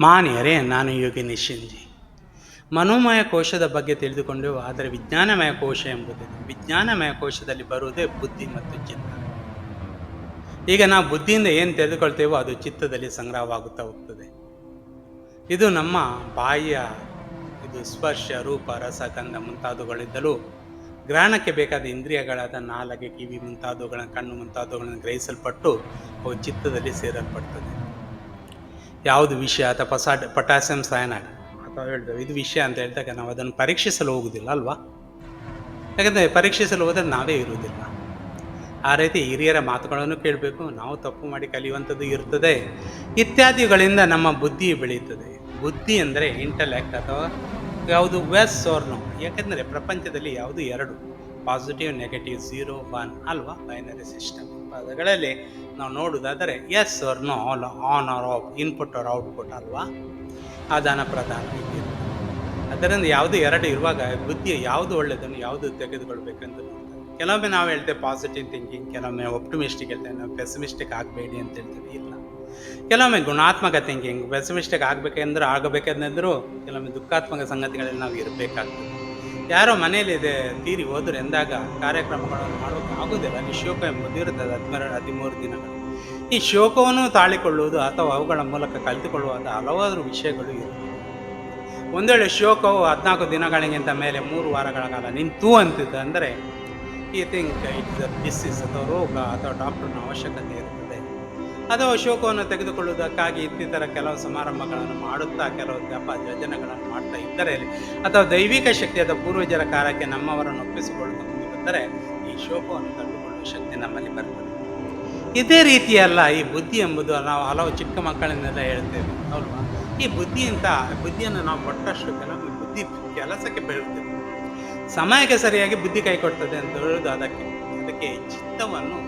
ಮಾನ್ಯರೇ, ನಾನು ಯೋಗಿ ನಿಶಿಂಜಿ. ಮನೋಮಯ ಕೋಶದ ಬಗ್ಗೆ ತಿಳಿದುಕೊಂಡೆವು, ಆದರೆ ವಿಜ್ಞಾನಮಯ ಕೋಶ ಎಂಬುದಿದೆ ವಿಜ್ಞಾನಮಯ ಕೋಶದಲ್ಲಿ ಬರುವುದೇ ಬುದ್ಧಿ ಮತ್ತು ಚಿತ್ತ. ಈಗ ನಾವು ಬುದ್ಧಿಯಿಂದ ಏನು ತಿಳಿದುಕೊಳ್ತೇವೋ, ಅದು ಚಿತ್ತದಲ್ಲಿ ಸಂಗ್ರಹವಾಗುತ್ತಾ ಹೋಗ್ತದೆ. ಇದು ನಮ್ಮ ಬಾಹ್ಯ, ಇದು ಸ್ಪರ್ಶ, ರೂಪ, ರಸ, ಗಂಧ ಮುಂತಾದವುಗಳಿದ್ದಲು ಗ್ರಹಣಕ್ಕೆ ಬೇಕಾದ ಇಂದ್ರಿಯಗಳಾದ ನಾಲಗೆ, ಕಿವಿ ಮುಂತಾದವುಗಳ ಕಣ್ಣು ಮುಂತಾದವುಗಳನ್ನು ಗ್ರಹಿಸಲ್ಪಟ್ಟು ಅವು ಚಿತ್ತದಲ್ಲಿ ಸೇರಲ್ಪಡ್ತದೆ. ಯಾವುದು ವಿಷಯ ಅಥವಾ ಪಸಾಡ್ ಪೊಟ್ಯಾಸಿಯಂ ಸಯನೈಡ್ ಅಥವಾ ಹೇಳ್ತೇವೆ ಇದು ವಿಷಯ ಅಂತ ಹೇಳಿದಾಗ ನಾವು ಅದನ್ನು ಪರೀಕ್ಷಿಸಲು ಹೋಗುವುದಿಲ್ಲ ಅಲ್ವಾ? ಯಾಕಂದರೆ ಪರೀಕ್ಷಿಸಲು ಹೋದರೆ ನಾವೇ ಇರುವುದಿಲ್ಲ. ಆ ರೀತಿ ಹಿರಿಯರ ಮಾತುಗಳನ್ನು ಕೇಳಬೇಕು. ನಾವು ತಪ್ಪು ಮಾಡಿ ಕಲಿಯುವಂಥದ್ದು ಇರ್ತದೆ. ಇತ್ಯಾದಿಗಳಿಂದ ನಮ್ಮ ಬುದ್ಧಿ ಬೆಳೆಯುತ್ತದೆ ಬುದ್ಧಿ ಅಂದರೆ ಇಂಟಲೆಕ್ಟ್ ಅಥವಾ ಯಾವುದು ವೆಸ್ ನೋ ಯಾಕೆಂದರೆ ಪ್ರಪಂಚದಲ್ಲಿ ಯಾವುದು ಎರಡು. ಪಾಸಿಟಿವ್ ನೆಗೆಟಿವ್ ಝೀರೋ ಒನ್ ಅಲ್ವಾ ಬೈನರಿ ಸಿಸ್ಟಮ್ ಪದಗಳಲ್ಲಿ ನಾವು ನೋಡೋದಾದರೆ yes or no all on or off input or output ಅಲ್ವಾ? ಆದಾನ ಹೀಗಿರುತ್ತೆ ಅದರಿಂದ ಯಾವುದು ಎರಡು ಇರುವಾಗ ಬುದ್ಧಿ ಯಾವುದು ಒಳ್ಳೆಯದನ್ನು ಯಾವುದು ತೆಗೆದುಕೊಳ್ಬೇಕಂತ. ಕೆಲವೊಮ್ಮೆ ನಾವು ಹೇಳ್ತೇವೆ ಪಾಸಿಟಿವ್ ಥಿಂಕಿಂಗ್ ಕೆಲವೊಮ್ಮೆ ಒಪ್ಟಿಮಿಸ್ಟಿಕ್ ಹೇಳ್ತೇವೆ. ನಾವು ಪೆಸಿಮಿಸ್ಟಿಕ್ ಆಗಬೇಡಿ ಅಂತ ಹೇಳ್ತೀವಿ. ಇಲ್ಲ. ಕೆಲವೊಮ್ಮೆ ಗುಣಾತ್ಮಕ ಥಿಂಕಿಂಗ್ ಪೆಸಿಮಿಸ್ಟಿಕ್ ಆಗಬೇಕೆಂದ್ರೆ, ಆಗಬೇಕೆಂದರೂ ಕೆಲವೊಮ್ಮೆ ದುಃಖಾತ್ಮಕ ಸಂಗತಿಗಳಲ್ಲಿ ನಾವು ಇರಬೇಕಾಗ್ತದೆ. ಯಾರೋ ಮನೆಯಲ್ಲಿ ಇದೆ ತೀರಿ ಹೋದ್ರು ಎಂದಾಗ ಕಾರ್ಯಕ್ರಮಗಳನ್ನು ಮಾಡೋಕೆ ಆಗೋದಿಲ್ಲ ಶೋಕ ಎಂಬುದು ಇರುತ್ತದೆ ಹದಿಮೂರು ಹದಿಮೂರು ದಿನಗಳು. ಈ ಶೋಕವನ್ನು ತಾಳಿಕೊಳ್ಳುವುದು ಅಥವಾ ಅವುಗಳ ಮೂಲಕ ಕಲಿತುಕೊಳ್ಳುವಂಥ ಹಲವಾರು ವಿಷಯಗಳು ಇರುತ್ತವೆ ಒಂದು ವೇಳೆ ಶೋಕವು ಹದಿನಾಲ್ಕು ದಿನಗಳಿಗಿಂತ ಮೇಲೆ ಮೂರು ವಾರಗಳ ಕಾಲ ನಿಂತು ಅಂತಿದ್ದು ಅಂದರೆ, ಈ ಥಿಂಕ್ ಇಟ್ಸ್ ಡಿಸೀಸ್ ಅಥವಾ ರೋಗ ಅಥವಾ ಡಾಕ್ಟರ್ನ ಅವಶ್ಯಕತೆ ಇರುತ್ತದೆ ಅಥವಾ ಶೋಕವನ್ನು ತೆಗೆದುಕೊಳ್ಳುವುದಕ್ಕಾಗಿ ಇತ್ತಿತರ ಕೆಲವು ಸಮಾರಂಭಗಳನ್ನು ಮಾಡುತ್ತಾ ಕೆಲವು ಜಪ ಯೋಜನೆಗಳನ್ನು ಮಾಡ್ತಾ ಇದ್ದರೆ ಅಥವಾ ದೈವಿಕ ಶಕ್ತಿಯಾದ ಪೂರ್ವಜರ ಕಾಲಕ್ಕೆ ನಮ್ಮವರನ್ನು ಒಪ್ಪಿಸಿಕೊಳ್ಳುತ್ತಾ ಮುಂದೆ ಬಂದರೆ ಈ ಶೋಕವನ್ನು ಕಂಡುಕೊಳ್ಳುವ ಶಕ್ತಿ ನಮ್ಮಲ್ಲಿ ಬರ್ತದೆ. ಇದೇ ರೀತಿಯಲ್ಲ ಈ ಬುದ್ಧಿ ಎಂಬುದು ನಾವು ಹಲವು ಚಿಕ್ಕ ಮಕ್ಕಳಿಂದಲೇ ಹೇಳ್ತೇವೆ ಅಲ್ವಾ ಈ ಬುದ್ಧಿಯಿಂದ ಬುದ್ಧಿಯನ್ನು ನಾವು ಕೊಟ್ಟಷ್ಟು ಕೆಲವೊಮ್ಮೆ ಬುದ್ಧಿ ಕೆಲಸಕ್ಕೆ ಬೆಳೆಯುತ್ತೇವೆ ಸಮಯಕ್ಕೆ ಸರಿಯಾಗಿ ಬುದ್ಧಿ ಕೈ ಕೊಡ್ತದೆ ಅಂತ ಹೇಳೋದು ಅದಕ್ಕೆ ಅದಕ್ಕೆ ಚಿತ್ತವನ್ನು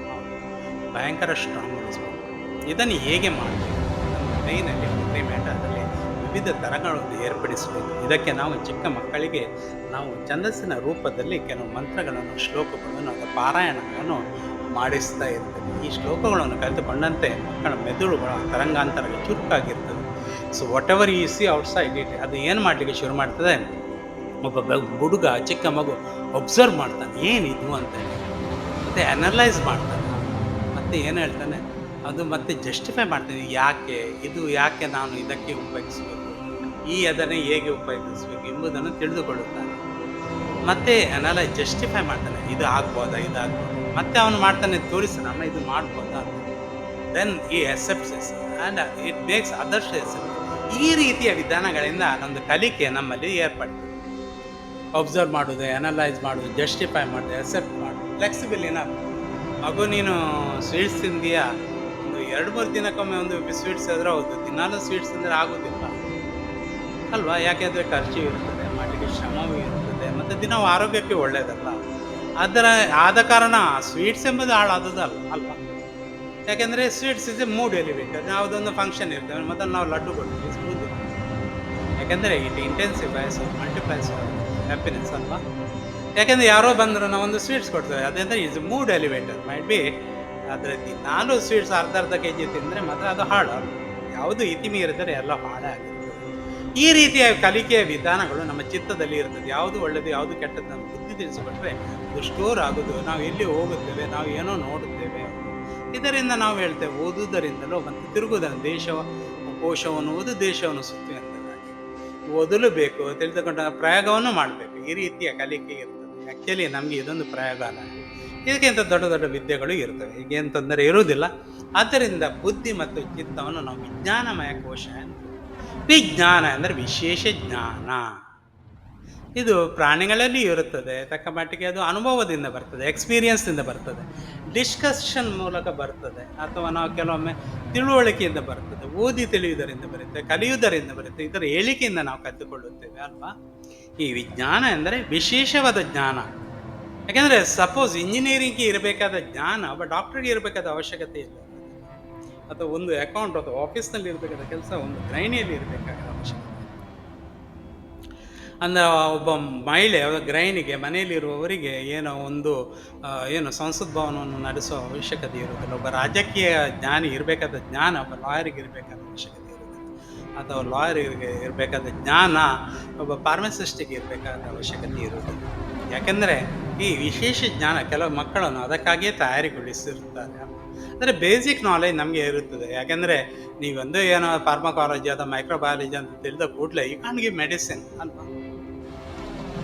ಭಯಂಕರ ಸ್ಟ್ರಾಂಗ್ ಮಾಡಿಸಬೇಕು ಇದನ್ನು ಹೇಗೆ ಮಾಡಬೇಕು ನಮ್ಮ ಬ್ರೈನಲ್ಲಿ ಮೇಟದಲ್ಲಿ ವಿವಿಧ ದರಗಳನ್ನು ಏರ್ಪಡಿಸಬೇಕು. ಇದಕ್ಕೆ ನಾವು ಚಿಕ್ಕ ಮಕ್ಕಳಿಗೆ ನಾವು ಛಂದಸ್ಸಿನ ರೂಪದಲ್ಲಿ ಕೆಲವು ಮಂತ್ರಗಳನ್ನು, ಶ್ಲೋಕಗಳನ್ನು, ಅಥವಾ ಪಾರಾಯಣಗಳನ್ನು ಮಾಡಿಸ್ತಾ ಇರ್ತೇವೆ. ಈ ಶ್ಲೋಕಗಳನ್ನು ಕಲಿತುಕೊಂಡಂತೆ ಮಕ್ಕಳ ಮೆದುಳುಗಳ ತರಂಗಾಂತರಗಳು ಚುರುಕಾಗಿರ್ತದೆ. So whatever we see outside it ಅದು ಏನು ಮಾಡಲಿಕ್ಕೆ ಶುರು ಮಾಡ್ತದೆ? ಒಬ್ಬ ಹುಡುಗ, ಚಿಕ್ಕ ಮಗು ಒಬ್ಸರ್ವ್ ಮಾಡ್ತಾನೆ. ಏನಿದು ಅಂತ ಹೇಳಿ. ಮತ್ತು ಅನಲೈಸ್ ಮಾಡ್ತಾನೆ. ಮತ್ತು ಏನು ಹೇಳ್ತಾನೆ? ಅದು ಮತ್ತೆ ಜಸ್ಟಿಫೈ ಮಾಡ್ತೀನಿ. ಯಾಕೆ? ಇದು ಯಾಕೆ ನಾನು ಇದಕ್ಕೆ ಉಪಯೋಗಿಸಬೇಕು? ಈ ಅದನ್ನು ಹೇಗೆ ಉಪಯೋಗಿಸಬೇಕು ಎಂಬುದನ್ನು ತಿಳಿದುಕೊಳ್ಳುತ್ತಾನೆ. ಮತ್ತೆ ಅನಲೈಸ್ ಜಸ್ಟಿಫೈ ಮಾಡ್ತಾನೆ. ಇದು ಆಗ್ಬೋದಾ? ಇದು ಮತ್ತೆ ಅವನು ಮಾಡ್ತಾನೆ, ತೋರಿಸ್ತಾನೆ ನಮ್ಮ ಇದು ಮಾಡ್ಬೋದಾ? Then he sees and it makes others ಈ ರೀತಿಯ ವಿಧಾನಗಳಿಂದ ನಮ್ಮದು ಕಲಿಕೆ ನಮ್ಮಲ್ಲಿ ಏರ್ಪಡ್ತದೆ ಅಬ್ಸರ್ವ್ ಮಾಡೋದು ಅನಲೈಸ್ ಮಾಡೋದು ಜಸ್ಟಿಫೈ ಮಾಡೋದು ಎಸೆಪ್ಟ್ ಮಾಡೋದು ಫ್ಲೆಕ್ಸಿಬಿಲ್ ಏನ ಮಗು ನೀನು ಸ್ವೀಟ್ಸ್ ತಿಂದೀಯಾ? ಎರಡು ಮೂರು ದಿನಕ್ಕೊಮ್ಮೆ ಒಂದು ಸ್ವೀಟ್ಸ್ ಆದರೆ ಹೌದು. ದಿನಾಲೂ ಸ್ವೀಟ್ಸ್ ಅಂದರೆ ಆಗೋದಿಲ್ಲ. ಅಲ್ವಾ? ಯಾಕೆಂದರೆ ಖರ್ಚು ಇರ್ತದೆ ಮಾಡಲಿಕ್ಕೆ ಶ್ರಮವೂ ಇರ್ತದೆ, ಮತ್ತು ದಿನ ಆರೋಗ್ಯಕ್ಕೆ ಒಳ್ಳೆಯದಲ್ಲ ಅದರ ಆದ ಕಾರಣ ಸ್ವೀಟ್ಸ್ ಎಂಬುದು ಹಾಳಾದದಲ್ಲ ಅಲ್ವಾ? ಯಾಕೆಂದರೆ sweets is a mood elevator ಯಾವುದೊಂದು ಫಂಕ್ಷನ್ ಇರ್ತದೆ ಮತ್ತು ನಾವು ಲಡ್ಡು ಕೊಡ್ತೀವಿ ಸ್ಮೂದಿ ಯಾಕೆಂದರೆ ಇಟ್ ಇಂಟೆನ್ಸಿಫೈಸ್ ಮಲ್ಟಿಪ್ಲೈಸ್ ಹ್ಯಾಪಿನೆಸ್ ಅಲ್ವಾ? ಯಾಕೆಂದರೆ ಯಾರೋ ಬಂದರೂ ನಾವು ಒಂದು ಸ್ವೀಟ್ಸ್ ಕೊಡ್ತೇವೆ ಅದಂದರೆ is mood elevator might be ಅದರಲ್ಲಿ ನಾನು ಸ್ವೀಟ್ಸ್ ಅರ್ಧ ಅರ್ಧ ಕೆ ಜಿ ತಿಂದರೆ ಮಾತ್ರ ಅದು ಹಾಳು ಯಾವುದು ಇತಿಮಿ ಇರಿದರೆ ಎಲ್ಲ ಹಾಳಾಗುತ್ತೆ. ಈ ರೀತಿಯ ಕಲಿಕೆಯ ವಿಧಾನಗಳು ನಮ್ಮ ಚಿತ್ತದಲ್ಲಿ ಇರ್ತದೆ. ಯಾವುದು ಒಳ್ಳೆಯದು ಯಾವುದು ಕೆಟ್ಟದ್ದು ನಮ್ಮ ಬುದ್ಧಿ ತಿಳಿಸಿಕೊಟ್ರೆ ಅದು ಸ್ಟೋರ್ ಆಗೋದು. ನಾವು ಎಲ್ಲಿ ಹೋಗುತ್ತೇವೆ, ನಾವು ಏನೋ ನೋಡುತ್ತೇವೆ. ಇದರಿಂದ ನಾವು ಹೇಳ್ತೇವೆ ಓದುವುದರಿಂದಲೋ ಮತ್ತು ತಿರುಗುವುದರಿಂದ ದೇಶ ಕೋಶವನ್ನು ಓದು, ದೇಶವನ್ನು ಸುತ್ತು ಅಂತ ಓದಲು ಬೇಕು, ತಿಳಿದುಕೊಂಡ ಪ್ರಯೋಗವನ್ನು ಮಾಡಬೇಕು. ಈ ರೀತಿಯ ಕಲಿಕೆ ಇರ್ತದೆ. ಆ್ಯಕ್ಚುಲಿ ನಮಗೆ ಇದೊಂದು ಪ್ರಯೋಗ ಅಲ್ಲ ಇದಕ್ಕಿಂತ ದೊಡ್ಡ ದೊಡ್ಡ ವಿದ್ಯೆಗಳು ಇರ್ತವೆ. ಈಗೇನು ತೊಂದರೆ ಇರುವುದಿಲ್ಲ. ಆದ್ದರಿಂದ ಬುದ್ಧಿ ಮತ್ತು ಚಿತ್ತವನ್ನು ನಾವು ವಿಜ್ಞಾನಮಯ ಕೋಶ ವಿಜ್ಞಾನ ಅಂದರೆ ವಿಶೇಷ ಜ್ಞಾನ. ಇದು ಪ್ರಾಣಿಗಳಲ್ಲಿ ಇರುತ್ತದೆ. ತಕ್ಕ ಮಟ್ಟಿಗೆ ಅದು ಅನುಭವದಿಂದ ಬರ್ತದೆ ಎಕ್ಸ್ಪೀರಿಯನ್ಸ್ನಿಂದ ಬರ್ತದೆ. ಡಿಸ್ಕಷನ್ ಮೂಲಕ ಬರ್ತದೆ. ಅಥವಾ ನಾವು ಕೆಲವೊಮ್ಮೆ ತಿಳುವಳಿಕೆಯಿಂದ ಬರ್ತದೆ. ಓದಿ ತಿಳಿಯುವುದರಿಂದ ಬರುತ್ತೆ, ಕಲಿಯುವುದರಿಂದ ಬರುತ್ತೆ. ಇದರ ಹೇಳಿಕೆಯಿಂದ ನಾವು ಕಲಿತುಕೊಳ್ಳುತ್ತೇವೆ ಅಲ್ವಾ? ಈ ವಿಜ್ಞಾನ ಎಂದರೆ ವಿಶೇಷವಾದ ಜ್ಞಾನ. ಯಾಕೆಂದರೆ ಸಪೋಸ್ ಇಂಜಿನಿಯರಿಂಗ್ಗೆ ಇರಬೇಕಾದ ಜ್ಞಾನ ಒಬ್ಬ ಡಾಕ್ಟ್ರಿಗೆ ಇರಬೇಕಾದ ಅವಶ್ಯಕತೆ ಇಲ್ಲ. ಅಥವಾ ಒಂದು ಅಕೌಂಟ್ ಅಥವಾ ಆಫೀಸ್ನಲ್ಲಿ ಇರಬೇಕಾದ ಕೆಲಸ ಒಂದು ಗ್ರಹಿಣಿಯಲ್ಲಿ ಇರಬೇಕಾದ ಅವಶ್ಯಕತೆ ಅಂದರೆ, ಒಬ್ಬ ಮಹಿಳೆ ಗೃಹಿಣಿಗೆ ಮನೆಯಲ್ಲಿರುವವರಿಗೆ ಏನೋ ಒಂದು ಏನು ಸಂಸತ್ ಭವನವನ್ನು ನಡೆಸುವ ಅವಶ್ಯಕತೆ ಇರುವುದಿಲ್ಲ. ಒಬ್ಬ ರಾಜಕೀಯ ಜ್ಞಾನಿ ಇರಬೇಕಾದ ಜ್ಞಾನ, ಒಬ್ಬ ಲಾಯರಿಗೆ ಇರಬೇಕಾದ ಅವಶ್ಯಕತೆ ಇರುವುದಿಲ್ಲ. ಅಥವಾ ಲಾಯರಿಗೆ ಇರಬೇಕಾದ ಜ್ಞಾನ, ಒಬ್ಬ ಫಾರ್ಮಸಿಸ್ಟಿಗೆ ಇರಬೇಕಾದ ಅವಶ್ಯಕತೆ ಇರುವುದಿಲ್ಲ. ಯಾಕೆಂದರೆ ಈ ವಿಶೇಷ ಜ್ಞಾನ ಕೆಲವು ಮಕ್ಕಳನ್ನು ಅದಕ್ಕಾಗಿಯೇ ತಯಾರಿಗೊಳಿಸಿರುತ್ತಾರೆ. ಅಂದರೆ ಬೇಸಿಕ್ ನಾಲೆಜ್ ನಮಗೆ ಇರುತ್ತದೆ. ಯಾಕೆಂದರೆ ನೀವೊಂದು ಏನೋ ಫಾರ್ಮಕಾಲಜಿ ಅಥವಾ ಮೈಕ್ರೋಬಯಾಲಜಿ ಅಂತ ತಿಳಿದ ಕೂಡಲೇ ಈ ಕಾಣ್ಗೆ ಮೆಡಿಸಿನ್ ಅಂತ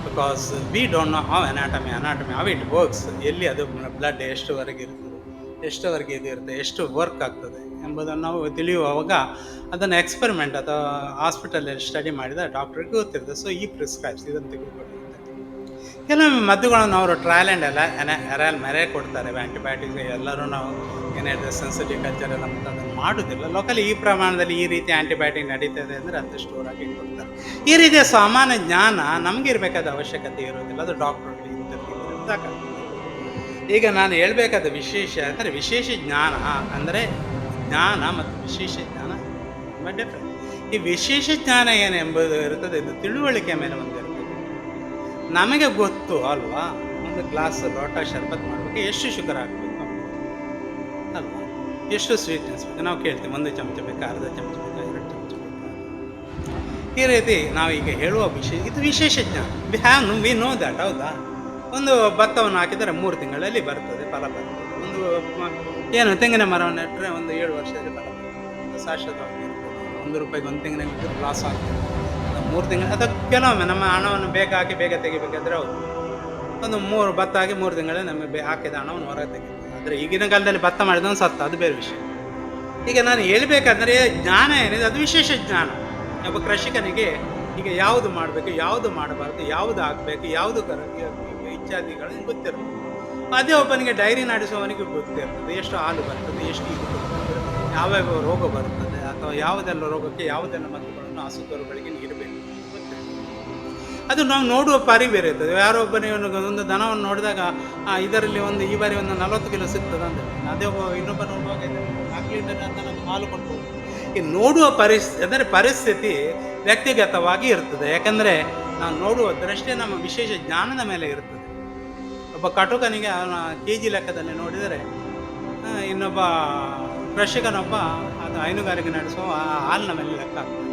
because we don't know how anatomy anatomy how it works ಎಲ್ಲಿ ಅದು ಬ್ಲಡ್ ಎಷ್ಟುವರೆಗೆ ಇರ್ತದೆ, ಎಷ್ಟುವರೆಗೆ ಇದು ಇರುತ್ತೆ, ಎಷ್ಟು ವರ್ಕ್ ಆಗ್ತದೆ ಎಂಬುದನ್ನು ನಾವು ತಿಳಿಯುವಾಗ ಅದನ್ನು ಎಕ್ಸ್ಪೆರಿಮೆಂಟ್ ಅಥವಾ ಹಾಸ್ಪಿಟಲಲ್ಲಿ ಸ್ಟಡಿ ಮಾಡಿದ ಡಾಕ್ಟ್ರಿಗೆ ಗೊತ್ತಿರ್ತದೆ ಸೊ ಈ ಪ್ರಿಸ್ಕ್ರೈಬ್ಸ್ ಇದನ್ನು ತೆಗೆದುಕೊಳ್ಳಿ. ಕೆಲವೊಮ್ಮೆ ಮದ್ದುಗಳನ್ನು ಅವರು ಟ್ರಯಲ್ ಆ್ಯಂಡ್ ಎಲ್ಲ ಎರಲ್ ಮೆರೆ ಕೊಡ್ತಾರೆ. ಆ್ಯಂಟಿಬಯೋಟಿಕ್ಸ್ ಎಲ್ಲರೂ ನಾವು ಏನಾದರೂ ಸೆನ್ಸಿಟಿವ್ ಕಲ್ಚರ್ ಎಲ್ಲ ಅದನ್ನು ಮಾಡೋದಿಲ್ಲ. ಲೋಕಲಿ ಈ ಪ್ರಮಾಣದಲ್ಲಿ ಈ ರೀತಿ ಆ್ಯಂಟಿಬಯೋಟಿಕ್ ನಡೀತದೆ ಅಂದರೆ ಅದು ಸ್ಟೋರ್ ಆಗಿ ಕೊಡ್ತಾರೆ ಈ ರೀತಿಯ ಸಾಮಾನ್ಯ ಜ್ಞಾನ ನಮಗೆ ಇರಬೇಕಾದ ಅವಶ್ಯಕತೆ ಇರೋದಿಲ್ಲ ಅದು ಡಾಕ್ಟ್ರುಗಳಿಗೆ ಸಾಕಾಗ್ತದೆ. ಈಗ ನಾನು ಹೇಳಬೇಕಾದ ವಿಶೇಷ, ಅಂದರೆ ವಿಶೇಷ ಜ್ಞಾನ ಅಂದರೆ ಜ್ಞಾನ ಮತ್ತು ವಿಶೇಷ ಜ್ಞಾನ ತುಂಬ ಡಿಫ್ರೆಂಟ್ ಈ ವಿಶೇಷ ಜ್ಞಾನ ಏನು ಎಂಬುದು ಇರುತ್ತದೆ, ಇದು ತಿಳುವಳಿಕೆ ಮೇಲೆ ಒಂದಿರ್ತದೆ ನಮಗೆ ಗೊತ್ತು ಅಲ್ವಾ? ಒಂದು ಗ್ಲಾಸ್ ಲೋಟ ಶರ್ಬತ್ ಮಾಡಬೇಕು, ಎಷ್ಟು ಶುಗರ್ ಹಾಕಬೇಕು ಅಲ್ವಾ? ಎಷ್ಟು ಸ್ವೀಟ್ನೆಸ್ ಬೇಕು? ನಾವು ಕೇಳ್ತೀವಿ, ಒಂದು ಚಮಚ ಬೇಕಾ, ಅರ್ಧ ಚಮಚ ಬೇಕಾ, ಎರಡು ಚಮಚ ಬೇಕಾ? ಈ ರೀತಿ ನಾವು ಈಗ ಹೇಳುವ ವಿಶೇಷ, ಇದು ವಿಶೇಷ ಜ್ಞಾನ. We have we know that, ಹೌದಾ? ಒಂದು ಭತ್ತವನ್ನು ಹಾಕಿದರೆ ಮೂರು ತಿಂಗಳಲ್ಲಿ ಬರ್ತದೆ, ಫಲ ಬರ್ತದೆ. ಒಂದು ಏನು, ತೆಂಗಿನ ಮರವನ್ನು ನೆಟ್ಟರೆ ಒಂದು ಏಳು ವರ್ಷದಲ್ಲಿ ಫಲ ಬರ್ತದೆ. ಒಂದು ಶಾಶ್ವತವಾಗಿ ಒಂದು ರೂಪಾಯಿಗೆ ಒಂದು ತೆಂಗಿನ ಲಾಸ್ ಆಗ್ತದೆ. ಮೂರು ತಿಂಗಳು ಅಥವಾ ಕೆಲವೊಮ್ಮೆ ನಮ್ಮ ಹಣವನ್ನು ಬೇಗ ಹಾಕಿ ಬೇಗ ತೆಗಿಬೇಕಾದ್ರೆ ಹೌದು. ಒಂದು ಮೂರು ಭತ್ತ ಹಾಕಿ ಮೂರು ತಿಂಗಳೇ ನಮಗೆ ಹಾಕಿದ ಹಣವನ್ನು ಹೊರಗೆ ತೆಗಿಬೇಕು. ಆದರೆ ಈಗಿನ ಕಾಲದಲ್ಲಿ ಭತ್ತ ಮಾಡಿದವನು ಸತ್ತ, ಅದು ಬೇರೆ ವಿಷಯ. ಈಗ ನಾನು ಹೇಳಬೇಕಂದ್ರೆ ಜ್ಞಾನ ಏನಿದೆ, ಅದು ವಿಶೇಷ ಜ್ಞಾನ. ಒಬ್ಬ ಕೃಷಿಕನಿಗೆ ಈಗ ಯಾವುದು ಮಾಡಬೇಕು, ಯಾವುದು ಮಾಡಬಾರ್ದು, ಯಾವುದು ಹಾಕಬೇಕು, ಯಾವುದು ಕರ ಇತ್ಯಾದಿಗಳು ಗೊತ್ತಿರಬೇಕು. ಅದೇ ಒಬ್ಬನಿಗೆ ಡೈರಿ ನಡೆಸುವವನಿಗೆ ಗೊತ್ತಿರ್ತದೆ, ಎಷ್ಟು ಹಾಲು ಬರ್ತದೆ, ಎಷ್ಟು ಇದು ಯಾವ್ಯಾವ ರೋಗ ಬರ್ತದೆ, ಅಥವಾ ಯಾವುದೆಲ್ಲ ರೋಗಕ್ಕೆ ಯಾವುದೆಲ್ಲ ಮದ್ದುಗಳನ್ನು ಹಸುಗರುಗಳಿಗೆ ನೀಡಬೇಕು. ಅದು ನಾವು ನೋಡುವ ಪರಿ ಬೇರೆ ಇರ್ತದೆ. ಯಾರೋ ಒಬ್ಬನೇ ಒಂದು ದನವನ್ನು ನೋಡಿದಾಗ ಇದರಲ್ಲಿ ಒಂದು ಈ ಬಾರಿ ಒಂದು ನಲವತ್ತು ಕಿಲೋ ಸಿಗ್ತದೆ ಅಂತ ಅದೇ ಒಬ್ಬ ಇನ್ನೊಬ್ಬ ನೋಡುವಾಗ ಅಂತ ನಮ್ಗೆ ಹಾಲು ಕೊಡ್ಬೋದು. ಈ ನೋಡುವ ಪರಿಸ್ಥಿತಿ ಅಂದರೆ ಪರಿಸ್ಥಿತಿ ವ್ಯಕ್ತಿಗತವಾಗಿ ಇರ್ತದೆ. ಯಾಕಂದರೆ ನಾವು ನೋಡುವ ದೃಷ್ಟಿ ನಮ್ಮ ವಿಶೇಷ ಜ್ಞಾನದ ಮೇಲೆ ಇರ್ತದೆ. ಒಬ್ಬ ಕಟುಕನಿಗೆ ಅವನ ಕೆ ಜಿ ಲೆಕ್ಕದಲ್ಲಿ ನೋಡಿದರೆ ಇನ್ನೊಬ್ಬ ಕೃಷಿಕನೊಬ್ಬ ಅದು ಹೈನುಗಾರಿಕೆ ನಡೆಸುವ ಹಾಲಿನ ಮೇಲೆ ಲೆಕ್ಕ ಹಾಕ್ತಾನೆ.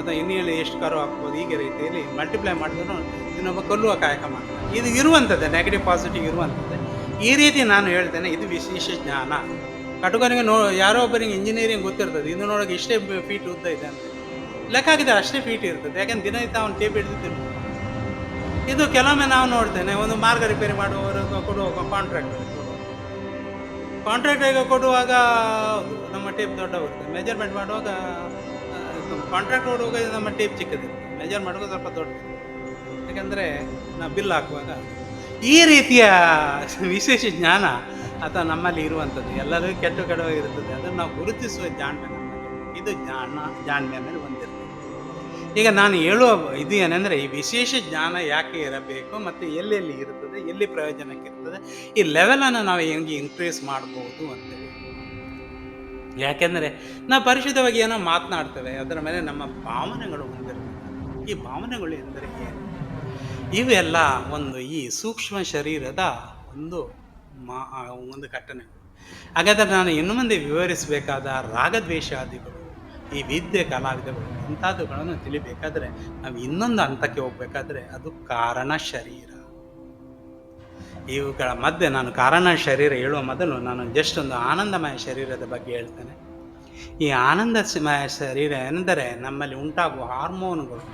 ಅಥವಾ ಇನ್ನಿಯಲ್ಲಿ ಎಷ್ಟು ಕರು ಹಾಕ್ಬೋದು, ಹೀಗೆ ರೀತಿಯಲ್ಲಿ ಮಲ್ಟಿಪ್ಲೈ ಮಾಡಿದ್ರು ಇನ್ನೊಬ್ಬ ಕೊಲ್ಲುವ ಕಾಯಕ ಮಾಡ್ತಾರೆ. ಇದು ಇರುವಂಥದ್ದೇ ನೆಗೆಟಿವ್ ಪಾಸಿಟಿವ್ ಇರುವಂಥದ್ದೇ. ಈ ರೀತಿ ನಾನು ಹೇಳ್ತೇನೆ, ಇದು ವಿಶೇಷ ಜ್ಞಾನ. ಕಟುಕನಿಗೆ ನೋ, ಯಾರೋ ಒಬ್ಬರಿಗೆ ಇಂಜಿನಿಯರಿಂಗ್ ಗೊತ್ತಿರ್ತದೆ ಇದು ನೋಡೋಕೆ ಇಷ್ಟೇ ಫೀಟ್ ಉದ್ದ ಇದೆ ಅಂತ. ಲೆಕ್ಕ ಹಾಕಿದ್ರೆ ಅಷ್ಟೇ ಫೀಟ್ ಇರ್ತದೆ, ಯಾಕಂದ್ರೆ ದಿನನಿತ್ಯ ಅವನು ಟೇಪ್ ಹಿಡಿದು ಇದು ಕೆಲವೊಮ್ಮೆ ನಾವು ನೋಡ್ತೇನೆ, ಒಂದು ಮಾರ್ಗ ರಿಪೇರಿ ಮಾಡುವವರು ಕೊಡುವ ಕಾಂಟ್ರಾಕ್ಟ್ ಕಾಂಟ್ರಾಕ್ಟರ್ಗೆ ಕೊಡುವಾಗ ನಮ್ಮ ಟೇಪ್ ದೊಡ್ಡ ಬರ್ತದೆ ಮೆಜರ್ಮೆಂಟ್ ಮಾಡುವಾಗ ಕಾಂಟ್ರಾಕ್ಟ್ ರೋಡ್ ಹೋಗೋದು ನಮ್ಮ ಟೇಪ್ ಚಿಕ್ಕದು. ಮೆಜರ್ ಮಾಡೋದು ಸ್ವಲ್ಪ ದೊಡ್ಡ ಯಾಕಂದರೆ ನಾವು ಬಿಲ್ ಹಾಕುವಾಗ ಈ ರೀತಿಯ ವಿಶೇಷ ಜ್ಞಾನ ಅಥವಾ ನಮ್ಮಲ್ಲಿ ಇರುವಂಥದ್ದು. ಎಲ್ಲರಿಗೂ ಕೆಟ್ಟ ಕೆಡವಾಗಿ ಇರ್ತದೆ. ಅದನ್ನು ನಾವು ಗುರುತಿಸುವ ಜಾಣ್ಮೆ ಇದು ಜ್ಞಾನ, ಜಾಣ್ಮೆ ಮೇಲೆ ಹೊಂದಿರ್ತದೆ ಈಗ ನಾನು ಹೇಳುವ ಇದು ಏನಂದರೆ ಈ ವಿಶೇಷ ಜ್ಞಾನ ಯಾಕೆ ಇರಬೇಕು ಮತ್ತು ಎಲ್ಲೆಲ್ಲಿ ಇರ್ತದೆ, ಎಲ್ಲಿ ಪ್ರಯೋಜನಕ್ಕೆ ಇರ್ತದೆ, ಈ ಲೆವೆಲನ್ನು ನಾವು ಹೆಂಗೆ ಇನ್ಕ್ರೀಸ್ ಮಾಡ್ಬೋದು ಅಂತೇಳಿ ಯಾಕೆಂದರೆ ನಾವು ಪರಿಶುದ್ಧವಾಗಿ ಏನೋ ಮಾತನಾಡ್ತೇವೆ, ಅದರ ಮೇಲೆ ನಮ್ಮ ಭಾವನೆಗಳು ಹೊಂದಿರಬೇಕು ಈ ಭಾವನೆಗಳು ಎಂದರೆ ಏನು? ಇವೆಲ್ಲ ಒಂದು ಈ ಸೂಕ್ಷ್ಮ ಶರೀರದ ಒಂದು ಮಾ ಒಂದು ಘಟನೆ ಹಾಗಾದರೆ ನಾನು ಇನ್ನು ಮುಂದೆ ವಿವರಿಸಬೇಕಾದ ರಾಗದ್ವೇಷಾದಿಗಳು, ಈ ವಿದ್ಯೆ ಕಲಾವಿದಗಳು ಇಂಥದ್ದುಗಳನ್ನು ತಿಳಿಬೇಕಾದ್ರೆ ನಾವು ಇನ್ನೊಂದು ಹಂತಕ್ಕೆ ಹೋಗ್ಬೇಕಾದ್ರೆ ಅದು ಕಾರಣ ಶರೀರ. ಇವುಗಳ ಮಧ್ಯೆ ನಾನು ಕಾರಣ ಶರೀರ ಹೇಳುವ ಮೊದಲು ನಾನು ಜಸ್ಟ್ ಒಂದು ಆನಂದಮಯ ಶರೀರದ ಬಗ್ಗೆ ಹೇಳ್ತೇನೆ. ಈ ಆನಂದಮಯ ಶರೀರ ಎಂದರೆ ನಮ್ಮಲ್ಲಿ ಉಂಟಾಗುವ ಹಾರ್ಮೋನುಗಳು.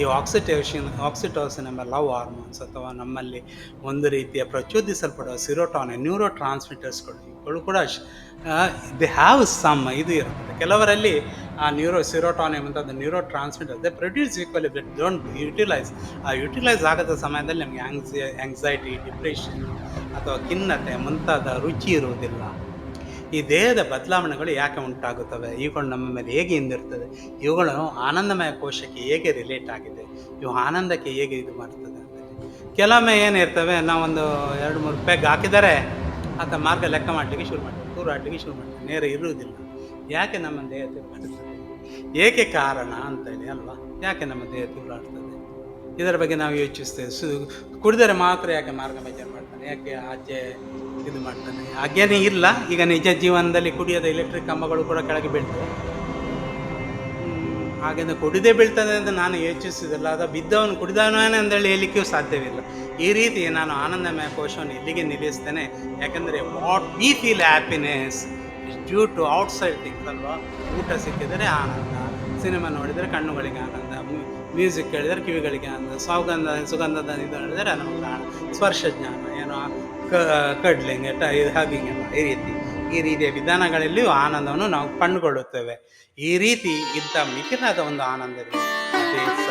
ಈ ಆಕ್ಸಿಟೇಷನ್ ಆಕ್ಸಿಟೋಸಿನ್ ಎಂಬ ಲವ್ ಹಾರ್ಮೋನ್ಸ್ ಅಥವಾ ನಮ್ಮಲ್ಲಿ ಒಂದು ರೀತಿಯ ಪ್ರಚೋದಿಸಲ್ಪಡುವ ಸಿರೋಟಾನ್ ನ್ಯೂರೋ ಟ್ರಾನ್ಸ್ಮಿಟರ್ಸ್ಗಳು ಇವುಗಳು ಕೂಡ ದೇ ಹ್ಯಾವ್ ಸಮ್ ಇದು ಇರುತ್ತೆ ಕೆಲವರಲ್ಲಿ ಆ ನ್ಯೂರೋ ಸಿರೋಟಾನ್ ಅಂತ neurotransmitter they produce equally but don't utilize ಆ ಯುಟಿಲೈಸ್ ಆಗದ ಸಮಯದಲ್ಲಿ ನಮಗೆ ಆಂಗ್ಸಿ ಆಂಗ್ಸೈಟಿ ಡಿಪ್ರೆಷನ್ ಅಥವಾ ಖಿನ್ನತೆ ಮುಂತಾದ ರುಚಿ ಇರುವುದಿಲ್ಲ. ಈ ದೇಹದ ಬದಲಾವಣೆಗಳು ಯಾಕೆ ಉಂಟಾಗುತ್ತವೆ? ಇವುಗಳು ನಮ್ಮ ಮೇಲೆ ಹೇಗೆ ಹಿಂದಿರ್ತದೆ ಇವುಗಳು ಆನಂದಮಯ ಕೋಶಕ್ಕೆ ಹೇಗೆ ರಿಲೇಟ್ ಆಗಿದೆ? ಇವು ಆನಂದಕ್ಕೆ ಹೇಗೆ ಇದು ಮಾಡ್ತದೆ ಕೆಲವೊಮ್ಮೆ ಏನಿರ್ತವೆ ನಾವೊಂದು ಎರಡು, ಮೂರು ಪೆಗ್ ಹಾಕಿದರೆ ಆತ ಮಾರ್ಗ ಲೆಕ್ಕ ಮಾಡಲಿಕ್ಕೆ ಶುರು ಮಾಡ್ತೀವಿ. ತೂರಾಡಲಿಕ್ಕೆ ಶುರು ಮಾಡ್ತೀವಿ. ನೇರ ಇರುವುದಿಲ್ಲ. ಯಾಕೆ ನಮ್ಮ ದೇಹದ ಏಕೆ ಕಾರಣ ಅಂತೇಳಿ ಅಲ್ವಾ? ಯಾಕೆ ನಮ್ಮ ದೇಹ ತೂರಾಡ್ತದೆ? ಇದರ ಬಗ್ಗೆ ನಾವು ಯೋಚಿಸ್ತೇವೆ. ಸು ಕುಡಿದರೆ ಮಾತ್ರ ಯಾಕೆ ಮಾರ್ಗ ಮೆಜರ್ ಮಾಡ್ತಾನೆ ಯಾಕೆ ಆಚೆ ಇದು ಮಾಡ್ತಾನೆ ಹಾಗೇನೇ ಇಲ್ಲ. ಈಗ ನಿಜ ಜೀವನದಲ್ಲಿ ಕುಡಿಯೋದ ಎಲೆಕ್ಟ್ರಿಕ್ ಕಂಬಗಳು ಕೂಡ ಕೆಳಗೆ ಬೀಳ್ತವೆ. ಹಾಗೆಂದ ಕುಡಿದೆ ಬೀಳ್ತದೆ ಅಂತ ನಾನು ಯೋಚಿಸುವುದಿಲ್ಲ. ಅದು ಬಿದ್ದವನು ಕುಡಿದವನೇ ಅಂತೇಳಿ ಹೇಳಲಿಕ್ಕೂ ಸಾಧ್ಯವಿಲ್ಲ. ಈ ರೀತಿ ನಾನು ಆನಂದಮಯ ಕೋಶವನ್ನು ಇಲ್ಲಿಗೆ ನಿಲ್ಲಿಸ್ತೇನೆ. ಯಾಕಂದರೆ what we feel happiness due to outside things ಅಲ್ವಾ? ಊಟ ಸಿಕ್ಕಿದರೆ ಆನಂದ. ಸಿನಿಮಾ ನೋಡಿದರೆ ಕಣ್ಣುಗಳಿಗೆ ಆನಂದ. ಮ್ಯೂಸಿಕ್ ಕೇಳಿದರೆ ಕಿವಿಗಳಿಗೆ ಆನಂದ. ಸೌಗಂಧ, ಸುಗಂಧದ ಇದು ನೋಡಿದರೆ ನಮಗೆ ಆನಂದ. ಸ್ಪರ್ಶ ಜ್ಞಾನ, ಏನೋ ಕ, ಕಡ್ಲಿಂಗ್, ಟ, ಇದು ಈ ರೀತಿ. ಈ ರೀತಿಯ ವಿಧಾನಗಳಲ್ಲಿಯೂ ಆನಂದವನ್ನು ನಾವು ಕಂಡುಕೊಳ್ಳುತ್ತೇವೆ. ಈ ರೀತಿ ಇದ್ದ ಮಿತಿನಾದ ಒಂದು ಆನಂದ ಮತ್ತು